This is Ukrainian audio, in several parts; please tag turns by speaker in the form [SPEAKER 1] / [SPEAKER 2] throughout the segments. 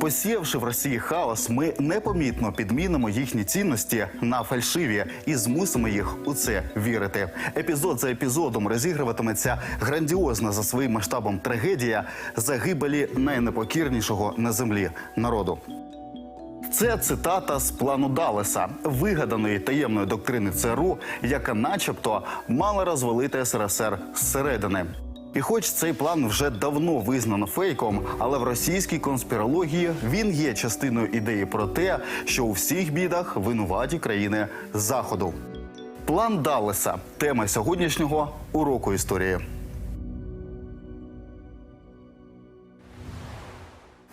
[SPEAKER 1] Посіявши в Росії хаос, ми непомітно підмінимо їхні цінності на фальшиві і змусимо їх у це вірити. Епізод за епізодом розігруватиметься грандіозна за своїм масштабом трагедія загибелі найнепокірнішого на землі народу. Це цитата з плану Далеса, вигаданої таємної доктрини ЦРУ, яка, начебто, мала розвалити СРСР зсередини. І хоч цей план вже давно визнано фейком, але в російській конспірології він є частиною ідеї про те, що у всіх бідах винуваті країни Заходу. План Даллеса тема сьогоднішнього уроку історії.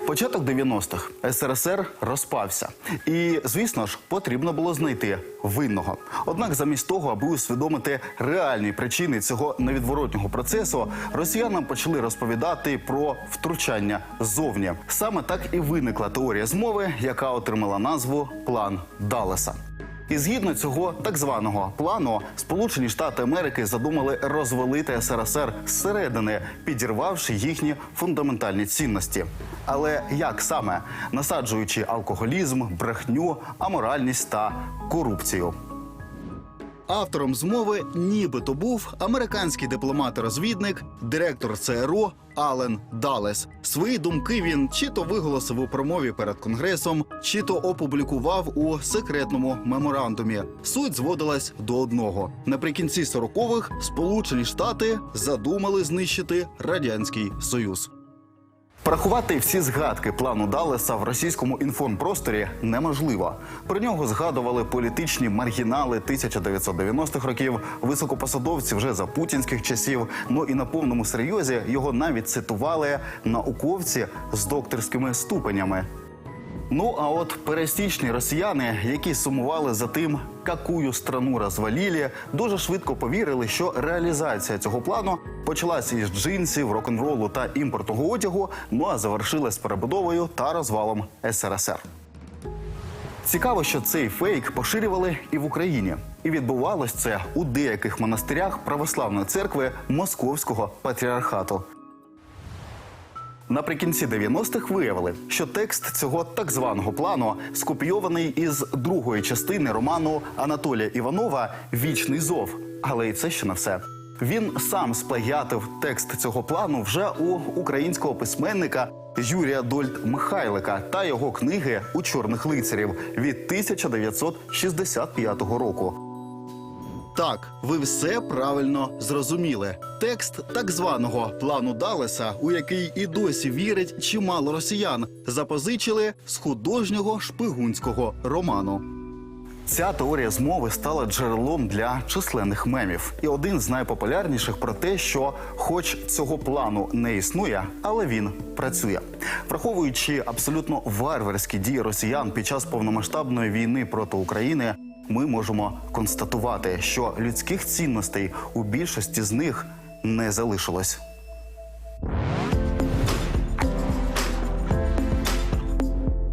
[SPEAKER 1] Початок 90-х СРСР розпався, і звісно ж потрібно було знайти винного. Однак, замість того, аби усвідомити реальні причини цього невідворотнього процесу, росіянам почали розповідати про втручання ззовні. Саме так і виникла теорія змови, яка отримала назву План Далеса. І згідно цього так званого плану, Сполучені Штати Америки задумали розвалити СРСР зсередини, підірвавши їхні фундаментальні цінності. Але як саме насаджуючи алкоголізм, брехню, аморальність та корупцію. Автором змови нібито був американський дипломат-розвідник, директор ЦРУ Ален Далес. Свої думки він чи то виголосив у промові перед конгресом, чи то опублікував у секретному меморандумі. Суть зводилась до одного: наприкінці 40-х Сполучені Штати задумали знищити радянський союз. Порахувати всі згадки плану Далеса в російському інформпросторі неможливо. Про нього згадували політичні маргінали 1990-х років, високопосадовці вже за путінських часів. Ну і на повному серйозі його навіть цитували науковці з докторськими ступенями. Ну а от пересічні росіяни, які сумували за тим, какую страну розвалілі, дуже швидко повірили, що реалізація цього плану почалася із джинсів, рок-н-ролу та імпортного одягу, ну а завершилась перебудовою та розвалом СРСР. Цікаво, що цей фейк поширювали і в Україні, і відбувалось це у деяких монастирях православної церкви Московського патріархату. Наприкінці 90-х виявили, що текст цього так званого плану скопійований із другої частини роману Анатолія Іванова Вічний зов. Але і це ще не все. Він сам сплагіатив текст цього плану вже у українського письменника Юрія Дольт Михайлика та його книги у чорних лицарів від 1965 року. Так, ви все правильно зрозуміли. Текст так званого плану Далеса, у який і досі вірить чимало росіян, запозичили з художнього шпигунського роману. Ця теорія змови стала джерелом для численних мемів, і один з найпопулярніших про те, що, хоч цього плану не існує, але він працює, враховуючи абсолютно варварські дії росіян під час повномасштабної війни проти України. Ми можемо констатувати, що людських цінностей у більшості з них не залишилось.